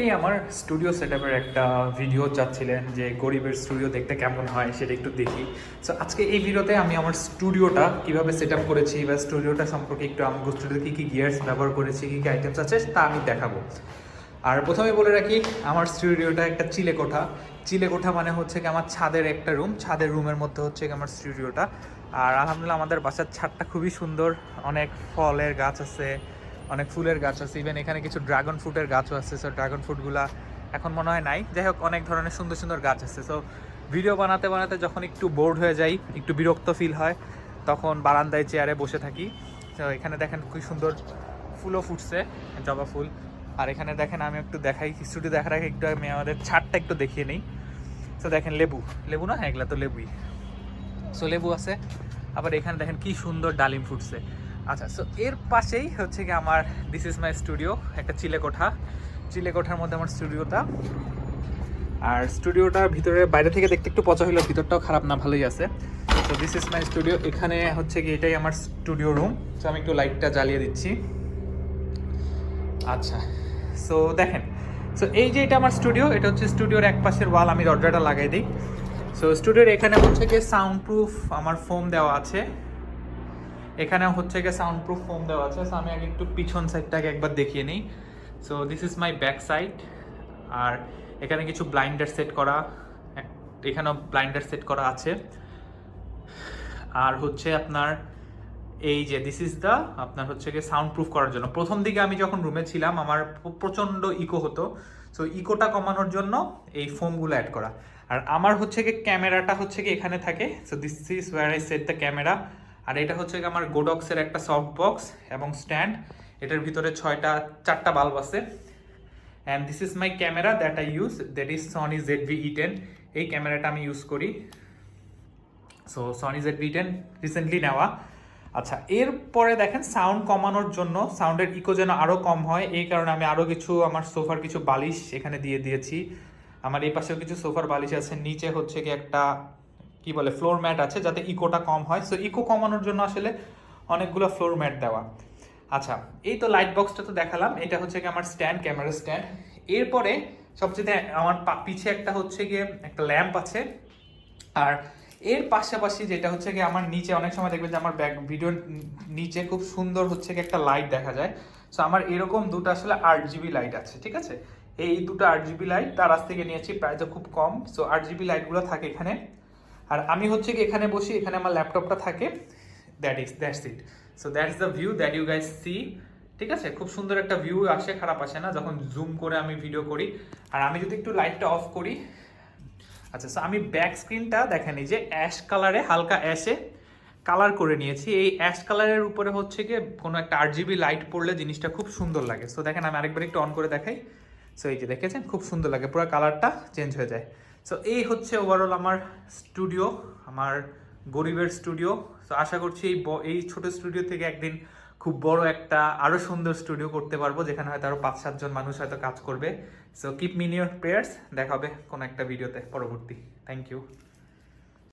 অনেকেই আমার studio set একটা ভিডিও চাচ্ছিলেন যে গরিবের স্টুডিও দেখতে কেমন হয় সেটা একটু দেখি। সো আজকে এই ভিডিওতে আমি আমার স্টুডিওটা কীভাবে সেট করেছি বা স্টুডিওটা সম্পর্কে একটু আমার স্টুডিওতে কী কী গিয়ার্স ব্যবহার করেছি, কী কী আইটেমস আছে তা আমি দেখাবো। আর প্রথমে বলে রাখি, আমার স্টুডিওটা একটা চিলে কোঠা। চিলে কোঠা মানে হচ্ছে কি আমার ছাদের একটা রুম ছাদের রুমের মধ্যে হচ্ছে কি আমার স্টুডিওটা আর আলহামদুলিল্লাহ আমাদের বাসার ছাদটা খুবই সুন্দর, অনেক ফলের গাছ আছে অনেক ফুলের গাছ আছে ইভেন এখানে কিছু ড্রাগন ফ্রুটের গাছও আছে সো ড্রাগন ফ্রুটগুলা এখন মনে হয় নাই। যাই হোক অনেক ধরনের সুন্দর সুন্দর গাছ আছে সো ভিডিও বানাতে বানাতে যখন একটু বোর্ড হয়ে যাই, একটু বিরক্ত ফিল হয়, তখন বারান্দায় চেয়ারে বসে থাকি। তো এখানে দেখেন খুব সুন্দর ফুলও ফুটছে, জবা ফুল। আর এখানে দেখেন আমি একটু দেখাই স্টুডিও দেখার আগে একটু আমি আমাদের ছাদটা একটু দেখিয়ে নিই। তো দেখেন লেবু লেবু না? হ্যাঁ এগুলা তো লেবুই। সো লেবু আছে, আবার এখানে দেখেন কি সুন্দর ডালিম ফুটছে। আচ্ছা সো এর পাশেই হচ্ছে কি আমার দিস ইজ মাই স্টুডিও একটা চিলে কোঠা চিলে কোঠার মধ্যে আমার স্টুডিওটা আর স্টুডিওটার ভিতরে বাইরে থেকে দেখতে একটু পচা হইল ভিতরটাও খারাপ না, ভালোই আছে। তো দিস ইজ মাই স্টুডিও এখানে হচ্ছে কি এটাই আমার স্টুডিও রুম তো আমি একটু লাইটটা জ্বালিয়ে দিচ্ছি। আচ্ছা সো দেখেন সো এই যে এটা আমার স্টুডিও এটা হচ্ছে স্টুডিওর এক পাশের ওয়াল আমি দরজাটা লাগাই দিই। সো স্টুডিওর এখানে হচ্ছে কি সাউন্ড প্রুফ আমার ফোম দেওয়া আছে। এখানে হচ্ছে গিয়ে সাউন্ড প্রুফ ফোম দেওয়া আছে সো আমি আগে একটু পিছন সাইডটাকে একবার দেখিয়ে নিই। So this is my back side আর এখানে কিছু ব্লাইন্ডার সেট করা এখানেও ব্লাইন্ডার সেট করা আছে। আর হচ্ছে আপনার এই যে দিস ইজ দ্য আপনার হচ্ছে গিয়ে সাউন্ড প্রুফ করার জন্য। প্রথম দিকে আমি যখন রুমে ছিলাম, আমার প্র- প্রচণ্ড ইকো হতো। সো ইকোটা কমানোর জন্য এই ফোমগুলো অ্যাড করা। আর আমার হচ্ছে গিয়ে ক্যামেরাটা হচ্ছে কি এখানে থাকে। So this is where I set the camera আর এটা হচ্ছে আমার গোডক্সের একটা সফট বক্স এবং স্ট্যান্ড এটার ভিতরে ছয়টা, চারটা বাল্ব আছে। And this is my camera that I use that is Sony Z V E ten এই ক্যামেরাটা আমি ইউজ করি। So Sony Z V ten recently নেওয়া। আচ্ছা এরপরে দেখেন সাউন্ড কমানোর জন্য সাউন্ডের ইকো যেন আরও কম হয়, এই কারণে আমি আরও কিছু, আমার সোফার কিছু বালিশ এখানে দিয়ে দিয়েছি। আমার এই পাশেও কিছু সোফার বালিশ আছে, নিচে হচ্ছে কি একটা কি বলে ফ্লোর ম্যাট আছে যাতে ইকোটা কম হয়। সো ইকো কমানোর জন্য আসলে অনেকগুলো ফ্লোর ম্যাট দেওয়া। আচ্ছা এই তো লাইট বক্সটা তো দেখালাম। এটা হচ্ছে কি আমার স্ট্যান্ড ক্যামেরা স্ট্যান্ড এরপরে সবচেয়ে আমার পিছে একটা হচ্ছে গিয়ে একটা ল্যাম্প আছে। আর এর পাশাপাশি যেটা হচ্ছে কি আমার নিচে অনেক সময় দেখবেন যে আমার ব্যাক ভিডিওর নিচে খুব সুন্দর হচ্ছে কি একটা লাইট দেখা যায়। সো আমার এরকম দুটো আসলে আট জিবি লাইট আছে, ঠিক আছে? এই দুটো আট জিবি লাইট তার আজ থেকে নিয়েছি প্রাইসও খুব কম। সো আট জিবি লাইটগুলো থাকে এখানে। আর আমি হচ্ছে কি এখানে বসি, এখানে আমার ল্যাপটপটা থাকে। That is that's it so that's the view that you guys see ঠিক আছে? খুব সুন্দর একটা ভিউ আসে, খারাপ আসে না, যখন জুম করে আমি ভিডিও করি। আর আমি যদি একটু লাইটটা অফ করি। আচ্ছা so আমি ব্যাক স্ক্রিনটা দেখেন, এই যে অ্যাশ কালারে হালকা অ্যাশে কালার করে নিয়েছি। এই অ্যাশ কালারের উপরে হচ্ছে গিয়ে কোনো একটা আট জিবি লাইট পড়লে জিনিসটা খুব সুন্দর লাগে। সো দেখেন আমি আরেকবার একটু অন করে দেখাই। সো এই যে দেখেছেন? খুব সুন্দর লাগে, পুরো কালারটা চেঞ্জ হয়ে যায়। সো এই হচ্ছে ওভারঅল আমার স্টুডিও আমার গরিবের স্টুডিও সো আশা করছি এই এই ছোট স্টুডিও থেকে একদিন খুব বড় একটা আরও সুন্দর স্টুডিও করতে পারব, যেখানে হয়তো আরও পাঁচ সাতজন মানুষ হয়তো কাজ করবে। সো কিপ মিনিয়র প্রেয়ার্স দেখা হবে কোনো একটা ভিডিওতে পরবর্তী। Thank you